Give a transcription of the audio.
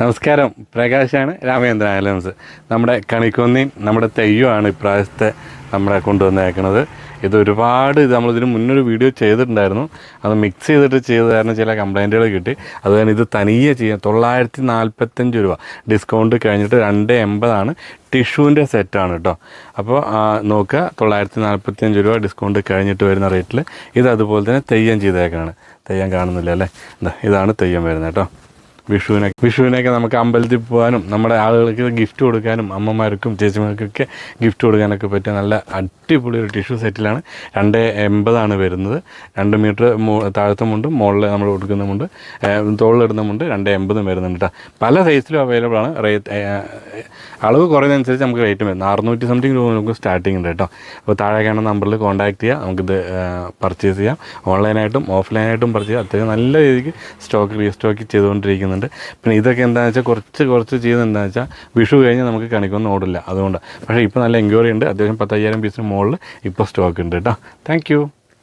നമസ്കാരം. പ്രകാശാണ് രാമചന്ദ്രൻ ആലംസ് നമ്മുടെ കണിക്കൊന്നിയും നമ്മുടെ തെയ്യമാണ് ഇപ്രാവശ്യത്തെ നമ്മളെ കൊണ്ടുവന്നേക്കുന്നത് ഇത് ഒരുപാട് ഇത് നമ്മളിതിന് മുന്നൊരു വീഡിയോ ചെയ്തിട്ടുണ്ടായിരുന്നു. അത് മിക്സ് ചെയ്തിട്ട് ചെയ്ത് കാരണം ചില കംപ്ലൈന്റുകൾ കിട്ടി. അത് കാരണം ഇത് തനിയെ ചെയ്യാം. തൊള്ളായിരത്തി നാൽപ്പത്തഞ്ച് രൂപ. ഡിസ്കൗണ്ട് കഴിഞ്ഞിട്ട് രണ്ട് എൺപതാണ് ടിഷ്യൂവിന്റെ സെറ്റാണ് കേട്ടോ അപ്പോൾ നോക്കുക. തൊള്ളായിരത്തി നാൽപ്പത്തഞ്ച് രൂപ ഡിസ്കൗണ്ട് കഴിഞ്ഞിട്ട് വരുന്ന റേറ്റിൽ ഇത് അതുപോലെ തന്നെ തെയ്യം ചെയ്തേക്കാണ് തെയ്യം കാണുന്നില്ല അല്ലേ? ഇതാ ഇതാണ് തെയ്യം വരുന്നത് കേട്ടോ വിഷുവിനൊക്കെ വിഷുവിനൊക്കെ നമുക്ക് അമ്പലത്തിൽ പോകാനും നമ്മുടെ ആളുകൾക്ക് ഗിഫ്റ്റ് കൊടുക്കാനും അമ്മമാർക്കും ചേച്ചിമാർക്കൊക്കെ ഗിഫ്റ്റ് കൊടുക്കാനൊക്കെ പറ്റിയ നല്ല അടിപൊളി ഒരു ടിഷ്യൂ സെറ്റിലാണ് രണ്ട് എൺപതാണ് വരുന്നത്. രണ്ട് മീറ്റർ താഴത്തെ മുണ്ട് മുകളിൽ നമ്മൾ കൊടുക്കുന്ന മുണ്ട് തോളിലിടുന്ന മുണ്ട് രണ്ട് എൺപതും വരുന്നുണ്ട് കേട്ടോ പല സൈസിലും അവൈലബിൾ ആണ്. റേറ്റ് അളവ് കുറയുന്നതനുസരിച്ച് നമുക്ക് റേറ്റ് വരുന്നത് അറുന്നൂറ്റി സംതിങ് രൂപ നമുക്ക് സ്റ്റാർട്ടിംഗ് ഉണ്ട് കേട്ടോ അപ്പോൾ താഴെ കാണുന്ന നമ്പറിൽ കോൺടാക്ട് ചെയ്യുക നമുക്കിത് പർച്ചേസ് ചെയ്യാം. ഓൺലൈനായിട്ടും ഓഫ്ലൈനായിട്ടും പർച്ചേസ് ചെയ്യാം. അത്യാവശ്യം നല്ല രീതിക്ക് സ്റ്റോക്ക് റീസ്റ്റോക്ക് ചെയ്തുകൊണ്ടിരിക്കുന്നുണ്ട്. പിന്നെ ഇതൊക്കെ എന്താണെന്ന് വെച്ചാൽ കുറച്ച് കുറച്ച് ചെയ്യുന്നത് വെച്ചാൽ വിഷു കഴിഞ്ഞാൽ നമുക്ക് കണിക്കൊന്നും ഓടില്ല. അതുകൊണ്ട്. പക്ഷേ ഇപ്പോൾ നല്ല എൻക്വയറി ഉണ്ട്. അത്യാവശ്യം പത്തയ്യായിരം പീസിന് മുകളിൽ ഇപ്പോൾ സ്റ്റോക്ക് ഉണ്ട് കേട്ടോ. താങ്ക്